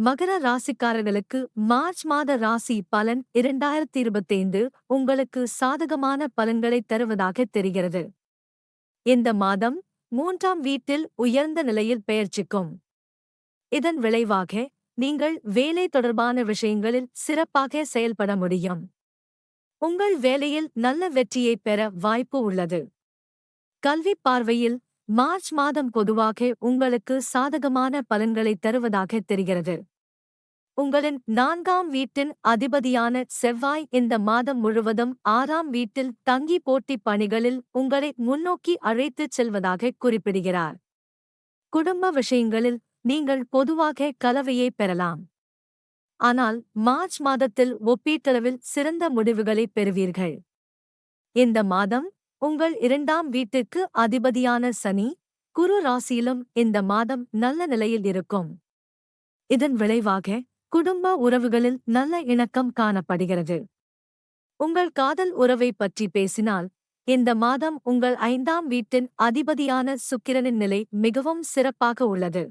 மகர ராசிக்காரர்களுக்கு மார்ச் மாத ராசி பலன் இரண்டாயிரத்தி இருபத்தைந்து உங்களுக்கு சாதகமான பலன்களை தருவதாக தெரிகிறது. இந்த மாதம் மூன்றாம் வீட்டில் உயர்ந்த நிலையில் பெயர்ச்சிக்கும். இதன் விளைவாக நீங்கள் வேலை தொடர்பான விஷயங்களில் சிறப்பாக செயல்பட முடியும். உங்கள் வேலையில் நல்ல வெற்றியை பெற வாய்ப்பு உள்ளது. கல்வி பார்வையில் மார்ச் மாதம் பொதுவாக உங்களுக்கு சாதகமான பலன்களை தருவதாக தெரிகிறது. உங்களின் நான்காம் வீட்டின் அதிபதியான செவ்வாய் இந்த மாதம் முழுவதும் ஆறாம் வீட்டில் தங்கி போட்டி பணிகளில் உங்களை முன்னோக்கி அழைத்துச் செல்வதாக குறிப்பிடுகிறார். குடும்ப விஷயங்களில் நீங்கள் பொதுவாக கலவையை பெறலாம். ஆனால் மார்ச் மாதத்தில் ஒப்பீட்டளவில் சிறந்த முடிவுகளை பெறுவீர்கள். இந்த மாதம் உங்கள் இரண்டாம் வீட்டுக்கு அதிபதியான சனி குரு ராசியிலும் இந்த மாதம் நல்ல நிலையில் இருக்கும். இதன் விளைவாக குடும்ப உறவுகளில் நல்ல இணக்கம் காணப்படுகிறது. உங்கள் காதல் உறவை பற்றி பேசினால் இந்த மாதம் உங்கள் ஐந்தாம் வீட்டின் அதிபதியான சுக்கிரனின் நிலை மிகவும் சிறப்பாக உள்ளது.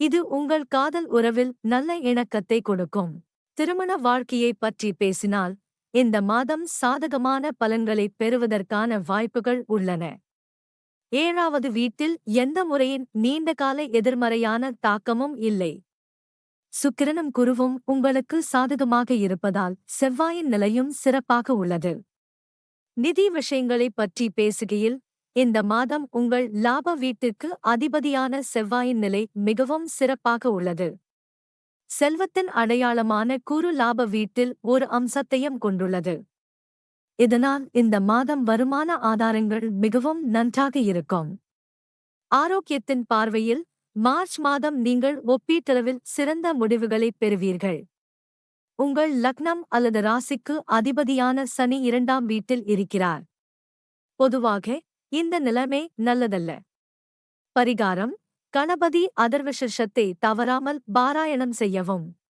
இது உங்கள் காதல் உறவில் நல்ல இணக்கத்தை கொடுக்கும். திருமண வாழ்க்கையை பற்றி பேசினால் இந்த மாதம் சாதகமான பலன்களை பெறுவதற்கான வாய்ப்புகள் உள்ளன. ஏழாவது வீட்டில் எந்த முறையின் நீண்டகால எதிர்மறையான தாக்கமும் இல்லை. சுக்கிரனும் குருவும் உங்களுக்கு சாதகமாக இருப்பதால் செவ்வாயின் நிலையும் சிறப்பாக உள்ளது. நிதி விஷயங்களைப் பற்றி பேசுகையில் இந்த மாதம் உங்கள் லாப வீட்டிற்கு அதிபதியான செவ்வாயின் நிலை மிகவும் சிறப்பாக உள்ளது. செல்வத்தின் அடையாளமான குறு லாப வீட்டில் ஒரு அம்சத்தையும் கொண்டுள்ளது. இதனால் இந்த மாதம் வருமான ஆதாரங்கள் மிகவும் நன்றாக இருக்கும். ஆரோக்கியத்தின் பார்வையில் மார்ச் மாதம் நீங்கள் ஒப்பீட்டளவில் சிறந்த முடிவுகளை பெறுவீர்கள். உங்கள் லக்னம் அல்லது ராசிக்கு அதிபதியான சனி இரண்டாம் வீட்டில் இருக்கிறார். பொதுவாக இந்த நிலைமை நல்லதல்ல. பரிகாரம் கணபதி அதர்வசிர்ஷத்தை தவறாமல் பாராயணம் செய்யவும்.